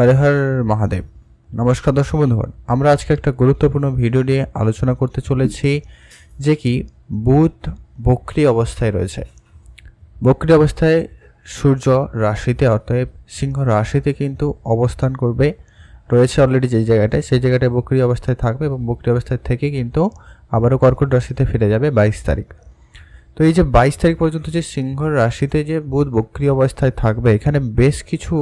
হরে হর মহাদেব। নমস্কার দর্শক বন্ধুগণ, আমরা আজকে একটা গুরুত্বপূর্ণ ভিডিও নিয়ে আলোচনা করতে চলেছি, যে কি বুধ বক্রি অবস্থায় রয়েছে। বক্রি অবস্থায় সূর্য রাশিতে, অতএব সিংহ রাশিতে কিন্তু অবস্থান করবে, রয়েছে অলরেডি যে জায়গাটায়, সেই জায়গাটায় বক্রি অবস্থায় থাকবে এবং বক্রি অবস্থায় থেকে কিন্তু আবারও কর্কট রাশিতে ফিরে যাবে বাইশ তারিখ। তো এই যে বাইশ তারিখ পর্যন্ত যে সিংহ রাশিতে যে বুধ বক্রি অবস্থায় থাকবে, এখানে বেশ কিছু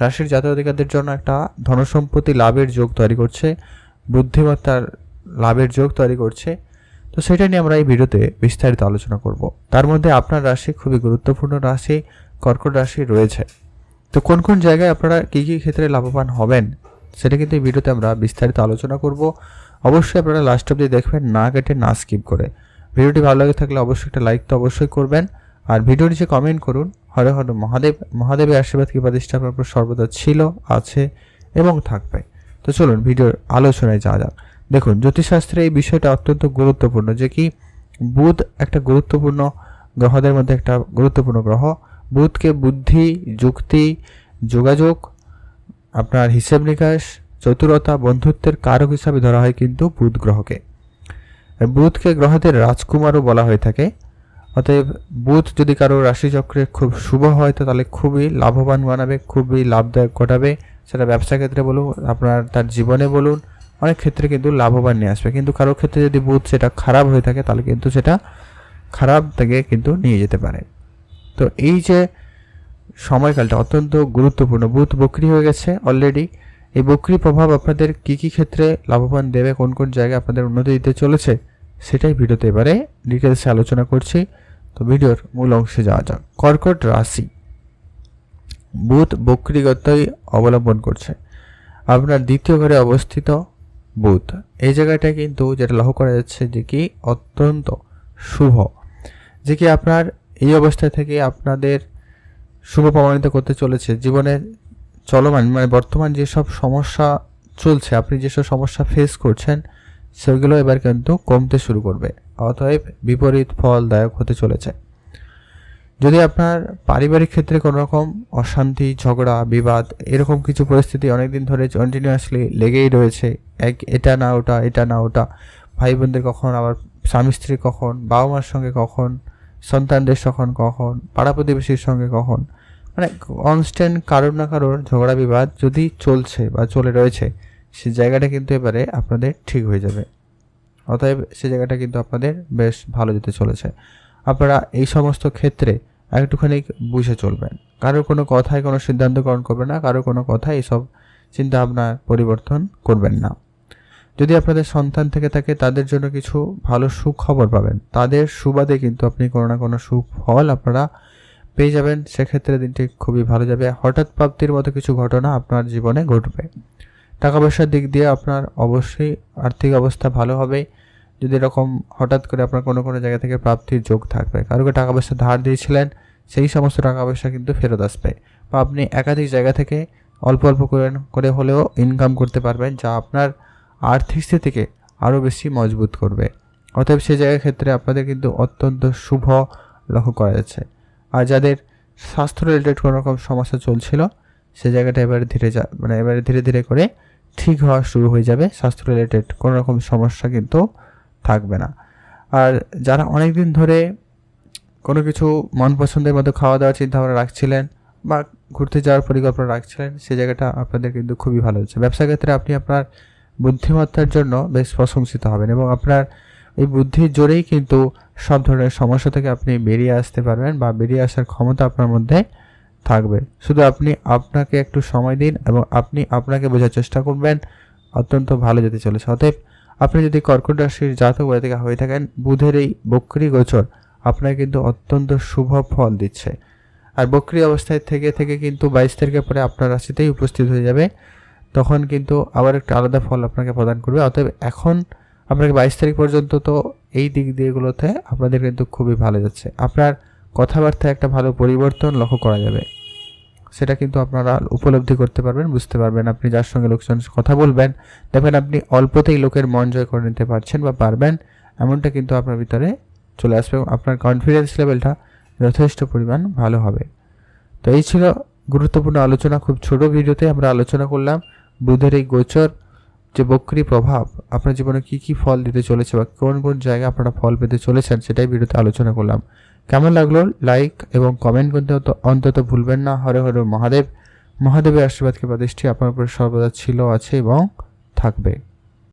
রাশির জাতীয় জন্য একটা ধনসম্পত্তি লাভের যোগ তৈরি করছে, বুদ্ধিমত্তার লাভের যোগ তৈরি করছে। তো সেটা নিয়ে আমরা এই ভিডিওতে বিস্তারিত আলোচনা করব। তার মধ্যে আপনার রাশি খুবই গুরুত্বপূর্ণ রাশি, কর্কট রাশি রয়েছে। তো কোন কোন জায়গায় আপনারা কী কী ক্ষেত্রে লাভবান হবেন, সেটা কিন্তু এই ভিডিওতে আমরা বিস্তারিত আলোচনা করব। অবশ্যই আপনারা লাস্ট অব্দি দেখবেন, না কেটে না স্কিপ করে। ভিডিওটি ভালো লাগে থাকলে অবশ্যই একটা লাইক তো অবশ্যই করবেন। আর ভিডিওর নিচে কমেন্ট করুন হরে হরে মহাদেব, মহাদেবের আশীর্বাদ কৃপা দৃষ্টি উপর সর্বদা ছিল, আছে এবং থাকবে। তো চলুন ভিডিওর আলোচনায় যাওয়া যাক। দেখুন, জ্যোতিষশাস্ত্রে এই বিষয়টা অত্যন্ত গুরুত্বপূর্ণ যে কি, বুধ একটা গুরুত্বপূর্ণ গ্রহদের মধ্যে একটা গুরুত্বপূর্ণ গ্রহ। বুধকে বুদ্ধি, যুক্তি, যোগাযোগ, আপনার হিসেব নিকাশ, চতুরতা, বন্ধুত্বের কারক হিসাবে ধরা হয় কিন্তু বুধ গ্রহকে। বুধকে গ্রহদের রাজকুমারও বলা হয়ে থাকে। অতএব বুধ যদি কারও রাশিচক্রে খুব শুভ হয়, তো তাহলে খুবই লাভবান বানাবে, খুবই লাভদায়ক ঘটাবে। সেটা ব্যবসা ক্ষেত্রে বলুন, আপনার তার জীবনে বলুন, অনেক ক্ষেত্রে কিন্তু লাভবান নিয়ে আসবে। কিন্তু কারোর ক্ষেত্রে যদি বুধ সেটা খারাপ হয়ে থাকে, তাহলে কিন্তু সেটা খারাপ থেকে কিন্তু নিয়ে যেতে পারে। তো এই যে সময়কালটা অত্যন্ত গুরুত্বপূর্ণ। বুধ বকরি হয়ে গেছে অলরেডি এই বকরি প্রভাব আপনাদের কি কি ক্ষেত্রে লাভবান দেবে, কোন কোন জায়গায় আপনাদের উন্নতি দিতে চলেছে, সেটাই ভিডিওতে এবারে ডিটেলসে আলোচনা করছি। তো ভিডিওর মূল অংশে যাওয়া যাক। কর্কট রাশি বুধ বক্রিগতই অবলম্বন করছে। আপনার দ্বিতীয় ঘরে অবস্থিত বুধ। এই জায়গাটা কিন্তু যেটা লক্ষ্য করা যাচ্ছে যে কি অত্যন্ত শুভ। যে কি আপনার এই অবস্থা থেকে আপনাদের শুভ প্রমাণিত করতে চলেছে। জীবনের চলমান মানে বর্তমান যেসব সমস্যা চলছে, আপনি যেসব সমস্যা ফেস করছেন সেগুলো এবার কিন্তু কমতে শুরু করবে, অতএব বিপরীত ফলদায়ক হতে চলেছে। যদি আপনার পারিবারিক ক্ষেত্রে কোনো রকম অশান্তি, ঝগড়া, বিবাদ এরকম কিছু পরিস্থিতি অনেকদিন ধরে কন্টিনিউয়াসলি লেগেই রয়েছে, এক এটা না ওটা, এটা না ওটা ভাই বোনদের কখন, আবার স্বামী স্ত্রী কখন বাবা মার সঙ্গে কখন, সন্তানদের সখন কখন, পাড়া প্রতিবেশীর সঙ্গে কখন মানে কনস্ট্যান্ট কারোর না কারোর ঝগড়া বিবাদ যদি চলছে বা চলে রয়েছে সে জায়গাটা কিন্তু এবারে আপনাদের ঠিক হয়ে যাবে। অতএব সে জায়গাটা কিন্তু আপনাদের বেশ ভালো যেতে চলেছে। আপনারা এই সমস্ত ক্ষেত্রে একটুখানি বুঝে চলবেন। কারোর কোনো কথায় কোনো সিদ্ধান্ত গ্রহণ করবেন না, কারোর কোনো কথায় এসব চিন্তা ভাবনা পরিবর্তন করবেন না। যদি আপনাদের সন্তান থেকে থাকে, তাদের জন্য কিছু ভালো সুখবর পাবেন। তাদের সুবাদে কিন্তু আপনি কোনো না কোনো সুফল আপনারা পেয়ে যাবেন। সেক্ষেত্রে দিনটি খুবই ভালো যাবে। হঠাৎ প্রাপ্তির মতো কিছু ঘটনা আপনার জীবনে ঘটবে। টাকা পয়সার দিক দিয়ে আপনার অবশ্যই আর্থিক অবস্থা ভালো হবে। যদি এরকম হঠাৎ করে আপনার কোনো কোনো জায়গা থেকে প্রাপ্তির যোগ থাকবে কারোকে টাকা পয়সা ধার দিয়েছিলেন, সেই সমস্ত টাকা পয়সা কিন্তু ফেরত আসবে। বা আপনি একাধিক জায়গা থেকে অল্প অল্প করে করে হলেও ইনকাম করতে পারবেন, যা আপনার আর্থিক স্থিতিকে আরও বেশি মজবুত করবে। অতএব সেই জায়গার ক্ষেত্রে আপনাদের কিন্তু অত্যন্ত শুভ লক্ষ্য করা যাচ্ছে। আর যাদের স্বাস্থ্য রিলেটেড কোনো রকম সমস্যা চলছিল সে জায়গাটা এবারে ধীরে যা মানে এবারে ধীরে ধীরে করে ঠিক হওয়া শুরু হয়ে যাবে। স্বাস্থ্য রিলেটেড কোনো রকম সমস্যা কিন্তু থাকবে না। আর যারা অনেক দিন ধরে কোনো কিছু মন পছন্দের মতো খাওয়া দাওয়ার চিন্তাভাবনা রাখছিলেন বা ঘুরতে যাওয়ার পরিকল্পনা রাখছিলেন, সে জায়গাটা আপনাদের কিন্তু খুবই ভালো হচ্ছে। ব্যবসা ক্ষেত্রে আপনি আপনার বুদ্ধিমত্তার জন্য বেশ প্রশংসিত হবেন এবং আপনার এই বুদ্ধির জোরেই কিন্তু সব ধরনের সমস্যা থেকে আপনি বেরিয়ে আসতে পারবেন বা বেরিয়ে আসার ক্ষমতা আপনার মধ্যে থাকবে। শুধু আপনি আপনাকে একটু সময় দিন এবং আপনি আপনাকে বোঝার চেষ্টা করবেন। অত্যন্ত ভালো যেতে চলেছে। অতএব আপনি যদি কর্কট রাশির জাতক জাতিকা হয়ে থাকেন, বুধের এই বক্রি গোচর আপনাকে কিন্তু অত্যন্ত শুভ ফল দিচ্ছে। আর বক্রি অবস্থায় থেকে থেকে কিন্তু বাইশ তারিখের পরে আপনার রাশিতেই উপস্থিত হয়ে যাবে। তখন কিন্তু আবার একটা আলাদা ফল আপনাকে প্রদান করবে। অতএব এখন আপনাকে বাইশ তারিখ পর্যন্ত তো এই দিক দিয়েগুলোতে আপনাদের কিন্তু খুবই ভালো যাচ্ছে। আপনার কথাবার্তায় একটা ভালো পরিবর্তন লক্ষ্য করা যাবে। সেটা কিন্তু আপনারা উপলব্ধি করতে পারবেন, বুঝতে পারবেন আপনি যার সঙ্গে লোকজন কথা বলবেন। দেখবেন আপনি অল্পতেই লোকের মন জয় করে নিতে পারছেন বা পারবেন, এমনটা কিন্তু আপনার ভিতরে চলে আসবে আপনার কনফিডেন্স লেভেলটা যথেষ্ট পরিমাণ ভালো হবে। তো এই ছিল গুরুত্বপূর্ণ আলোচনা, খুব ছোট ভিডিওতে আমরা আলোচনা করলাম। বুধের এই গোচর, যে বক্রি প্রভাব, আপনার জীবনে কি কি ফল দিতে চলেছে বা কোন কোন জায়গায় আপনারা ফল পেতে চলেছেন সেটাই ভিডিওতে আলোচনা করলাম। কেমন লাগল? লাইক এবং কমেন্ট করতে অন্ত- অন্তত ভুলবেন না। হরে হরে মহাদেব। মহাদেবের আশীর্বাদকে প্রতিষ্ঠি আপনার উপরে সর্বদা ছিল, আছে এবং থাকবে।